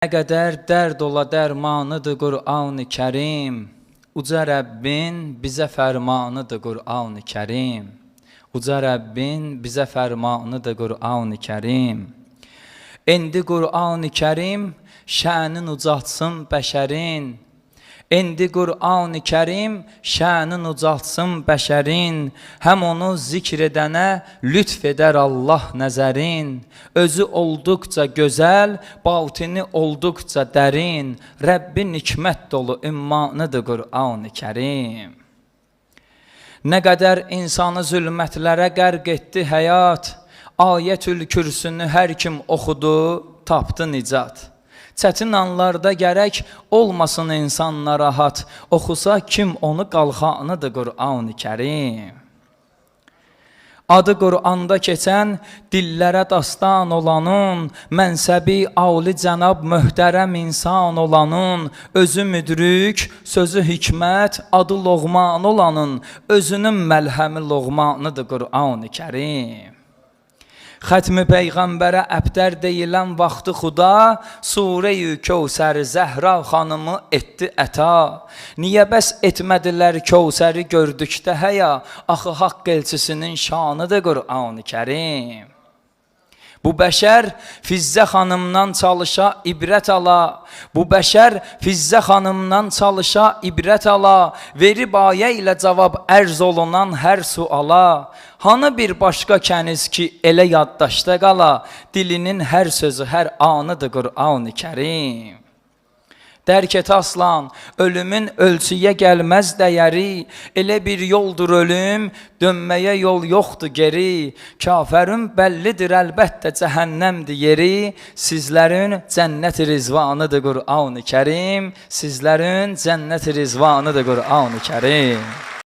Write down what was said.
Nə qədər dərd ola dərmanıdır Qur'an-ı Kərim. Uca Rəbbin bizə fərmanıdır Qur'an-ı Kərim. Uca Rəbbin bizə fərmanıdır Qur'an-ı Kərim. İndi Qur'an-ı Kərim şənin ucaltsın bəşərin. İndi Qur'an-ı Kərim şənin ucaltsın bəşərin. Həm onu zikr edənə lütf edər Allah nəzərin. Özü olduqca gözəl, batini olduqca dərin. Rəbbin hikmət dolu ümmanıdır Qur'an-ı Kərim. Nə qədər insanı zülmətlərə qərq etdi həyat, Ayətül kürsünü hər kim oxudu, tapdı nicat. Çətin anlarda gərək olmasın insan narahat, oxusa kim onu qalxanıdır Qur'an-ı Kərim. Adı Qur'anda keçən dillərə dastan olanın, mənsəbi ali cənab möhtərəm insan olanın, özü müdrik, sözü hikmət, adı Loğman olanın, özünün məlhəmi Loğmanıdır Qur'an-ı Kərim. Xətmi peyğəmbərə əbdər deyilən vaxtı xuda Surə-i Kəvsər Zəhra xanımı etdi əta. Niyə bəs etmədilər Kəvsəri gördükdə həya? Axı haqq elçisinin şanıdır Qur'an-ı Kərim. Bu bəşər Fizzə xanımdan çalışa ibrət ala. Bu bəşər Fizzə xanımdan çalışa ibrət ala. Verib ayə ilə cavab ərz olunan hər suala. Hanı bir başqa kəniz ki, elə yaddaşda qala, dilinin hər sözü, hər anıdır Qur'an-ı Kərim. Dərk et aslan, ölümün ölçüyə gəlməz dəyəri, elə bir yoldur ölüm, dönməyə yol yoxdur geri. Kafərin bəllidir əlbəttə cəhənnəmdir yeri. Sizlərin cənnət rizvanıdır Qur'an-ı Kərim. Sizlərin cənnət rizvanıdır Qur'an-ı Kərim.